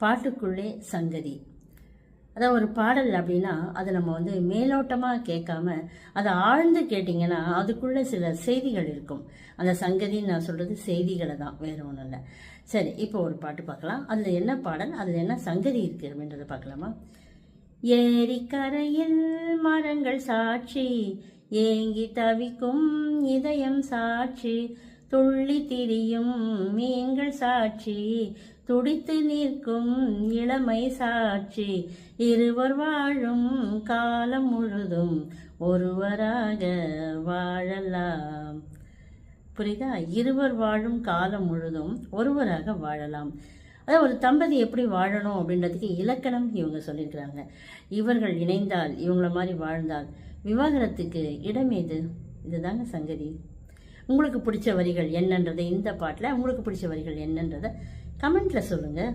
பாட்டுக்குள்ளே சங்கதி. அதான் ஒரு பாடல் அப்படின்னா அதை நம்ம வந்து மேலோட்டமாக கேட்காம அதை ஆழ்ந்து கேட்டிங்கன்னா அதுக்குள்ளே சில செய்திகள் இருக்கும். அந்த சங்கதின்னு நான் சொல்கிறது செய்திகளை தான் வேற ஒன்றும் இல்லை. சரி இப்போ ஒரு பாட்டு பார்க்கலாம். அதில் என்ன பாடல் அதில் என்ன சங்கதி இருக்குது அப்படின்றத பார்க்கலாமா? ஏரிக்கரையில் மரங்கள் சாட்சி ஏங்கி தவிக்கும் இதயம் சாட்சி துள்ளி திரியும் நீங்கள் சாட்சி. துடித்து நிற்கும் இளமை சாட்சி. இருவர் வாழும் காலம் முழுதும் ஒருவராக வாழலாம். புரியுதா? இருவர் வாழும் காலம் முழுதும் ஒருவராக வாழலாம். அதாவது ஒரு தம்பதி எப்படி வாழணும் அப்படின்றதுக்கு இலக்கணம் இவங்க சொல்லியிருக்கிறாங்க. இவர்கள் இணைந்தால் இவங்கள மாதிரி வாழ்ந்தால் விவாகரத்துக்கு இடம் எது? இதுதாங்க சங்கதி. உங்களுக்கு பிடிச்ச வரிகள் என்னன்றதை இந்த பாட்டில் உங்களுக்கு பிடிச்ச வரிகள் என்னன்றதை கமெண்ட்டில் சொல்லுங்கள்